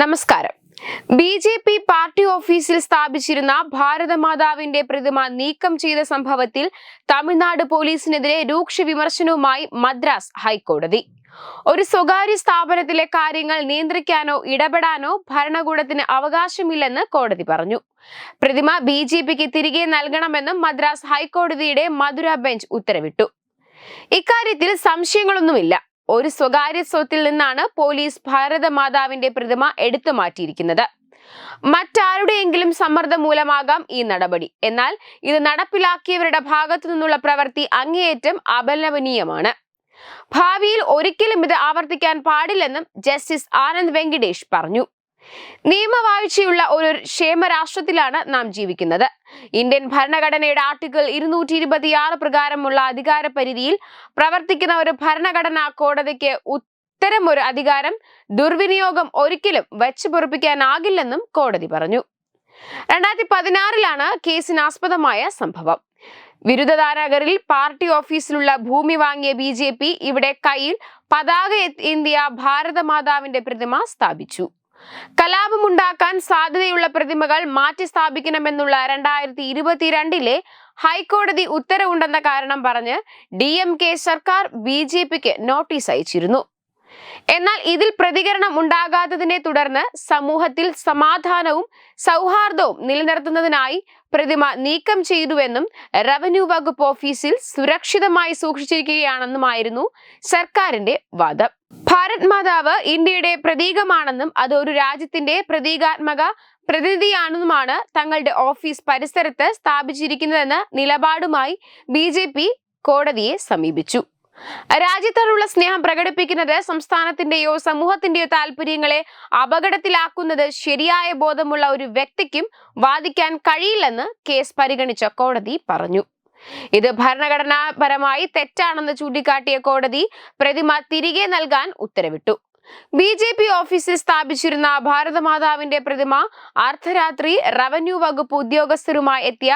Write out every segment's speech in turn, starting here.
നമസ്കാരം B J P party ഓഫീസിൽ സ്ഥാപിച്ചിരുന്ന ഭാരതമാതാവിന്റെ പ്രതിമ നീക്കം ചെയ്ത സംഭവത്തിൽ തമിഴ്നാട് പോലീസിനെതിരെ രൂക്ഷ വിമർശനവുമായി മദ്രാസ് ഹൈക്കോടതി ഒരു സ്വകാര്യ സ്ഥാപനത്തിലെ കാര്യങ്ങൾ നിയന്ത്രിക്കാനോ ഇടപെടാനോ ഭരണകൂടത്തിന് അവകാശമില്ലെന്ന് കോടതി പറഞ്ഞു പ്രതിമ ബി ജെ പിക്ക് തിരികെ നൽകണമെന്നും മദ്രാസ് ഹൈക്കോടതിയുടെ മധുര ബെഞ്ച് ഉത്തരവിട്ടു ഇക്കാര്യത്തിൽ സംശയങ്ങളൊന്നുമില്ല ഒരു സ്വകാര്യ സ്വത്തിൽ നിന്നാണ് പോലീസ് ഭാരതമാതാവിന്റെ പ്രതിമ എടുത്തു മാറ്റിയിരിക്കുന്നത് മറ്റാരുടെയെങ്കിലും സമ്മർദ്ദം മൂലമാകാം ഈ നടപടി എന്നാൽ ഇത് നടപ്പിലാക്കിയവരുടെ ഭാഗത്തു നിന്നുള്ള പ്രവൃത്തി അങ്ങേയറ്റം അപലപനീയമാണ് ഭാവിയിൽ ഒരിക്കലും ഇത് ആവർത്തിക്കാൻ പാടില്ലെന്നും ജസ്റ്റിസ് ആനന്ദ് വെങ്കിടേഷ് പറഞ്ഞു നിയമവാഴ്ചയുള്ള ഒരു ക്ഷേമരാഷ്ട്രത്തിലാണ് നാം ജീവിക്കുന്നത് ഇന്ത്യൻ ഭരണഘടനയുടെ ആർട്ടിക്കിൾ ഇരുന്നൂറ്റി ഇരുപത്തിയാറ് പ്രകാരമുള്ള അധികാര പരിധിയിൽ പ്രവർത്തിക്കുന്ന ഒരു ഭരണഘടനാ കോടതിക്ക് ഉത്തരം ഒരു അധികാരം ദുർവിനിയോഗം ഒരിക്കലും പൊറപ്പിക്കാനാകില്ലെന്നും കോടതി പറഞ്ഞു രണ്ടായിരത്തി പതിനാറിലാണ് കേസിനാസ്പദമായ സംഭവം ബിരുദധാരാഗറിൽ പാർട്ടി ഓഫീസിലുള്ള ഭൂമി വാങ്ങിയ ബി ജെ പി ഇവിടെ കയ്യിൽ പതാക ഇന്ത്യ ഭാരതമാതാവിന്റെ പ്രതിമ സ്ഥാപിച്ചു കലാപമുണ്ടാക്കാൻ സാധ്യതയുള്ള പ്രതിമകൾ മാറ്റി സ്ഥാപിക്കണമെന്നുള്ള രണ്ടായിരത്തി ഇരുപത്തിരണ്ടിലെ ഹൈക്കോടതി ഉത്തരവുണ്ടെന്ന കാരണം പറഞ്ഞ് ഡി എം കെ സർക്കാർ ബി ജെ പിക്ക് നോട്ടീസ് അയച്ചിരുന്നു എന്നാൽ ഇതിൽ പ്രതികരണം ഉണ്ടാകാത്തതിനെ തുടർന്ന് സമൂഹത്തിൽ സമാധാനവും സൗഹാർദ്ദവും നിലനിർത്തുന്നതിനായി പ്രതിമ നീക്കം ചെയ്തുവെന്നും റവന്യൂ വകുപ്പ് ഓഫീസിൽ സുരക്ഷിതമായി സൂക്ഷിച്ചിരിക്കുകയാണെന്നുമായിരുന്നു സർക്കാരിന്റെ വാദം ഭാരത് മാതാവ് ഇന്ത്യയുടെ പ്രതീകമാണെന്നും അതൊരു രാജ്യത്തിന്റെ പ്രതീകാത്മക പ്രതിനിധിയാണെന്നുമാണ് തങ്ങളുടെ ഓഫീസ് പരിസരത്ത് സ്ഥാപിച്ചിരിക്കുന്നതെന്ന നിലപാടുമായി ബി കോടതിയെ സമീപിച്ചു രാജ്യത്തോടുള്ള സ്നേഹം പ്രകടിപ്പിക്കുന്നത് സംസ്ഥാനത്തിന്റെയോ സമൂഹത്തിന്റെയോ താല്പര്യങ്ങളെ അപകടത്തിലാക്കുന്നത് ശരിയായ ബോധമുള്ള ഒരു വ്യക്തിക്കും വാദിക്കാൻ കഴിയില്ലെന്ന് കേസ് പരിഗണിച്ച കോടതി പറഞ്ഞു ഇത് ഭരണഘടനാപരമായി തെറ്റാണെന്ന് ചൂണ്ടിക്കാട്ടിയ കോടതി പ്രതിമ തിരികെ നൽകാൻ ഉത്തരവിട്ടു ബി ജെ പി ഓഫീസിൽ സ്ഥാപിച്ചിരുന്ന ഭാരതമാതാവിന്റെ പ്രതിമ അർദ്ധരാത്രി റവന്യൂ വകുപ്പ് ഉദ്യോഗസ്ഥരുമായി എത്തിയ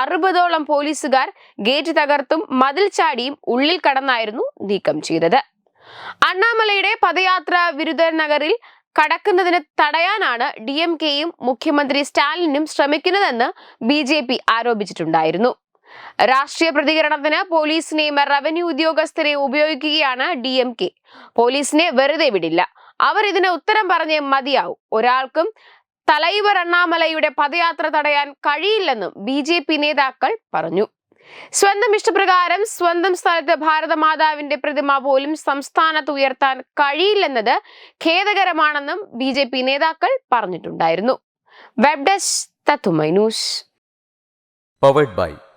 അറുപതോളം പോലീസുകാർ ഗേറ്റ് തകർത്തും മതിൽ ചാടിയും ഉള്ളിൽ കടന്നായിരുന്നു നീക്കം ചെയ്തത് അണ്ണാമലയുടെ പദയാത്ര വിരുദ്ധ നഗറിൽ കടക്കുന്നതിന് തടയാനാണ് ഡി എം കെയും മുഖ്യമന്ത്രി സ്റ്റാലിനും ശ്രമിക്കുന്നതെന്ന് ബി ജെ പി ആരോപിച്ചിട്ടുണ്ടായിരുന്നു രാഷ്ട്രീയ പ്രതികരണത്തിന് പോലീസിനെയും റവന്യൂ ഉദ്യോഗസ്ഥരെ ഉപയോഗിക്കുകയാണ് ഡി എം കെ പോലീസിനെ വെറുതെ വിടില്ല അവർ ഇതിന് ഉത്തരം പറഞ്ഞേ മതിയാവും ഒരാൾക്കും തലൈവർ അണ്ണാമലയുടെ പദയാത്ര തടയാൻ കഴിയില്ലെന്നും ബി ജെ പി നേതാക്കൾ പറഞ്ഞു സ്വന്തം ഇഷ്ടപ്രകാരം സ്വന്തം സ്ഥലത്ത് ഭാരതമാതാവിന്റെ പ്രതിമ പോലും സംസ്ഥാനത്ത് ഉയർത്താൻ കഴിയില്ലെന്നത് ഖേദകരമാണെന്നും ബി ജെ പി നേതാക്കൾ പറഞ്ഞിട്ടുണ്ടായിരുന്നു വെബ് ഡെസ്ക് തത്തുമൈ news powered by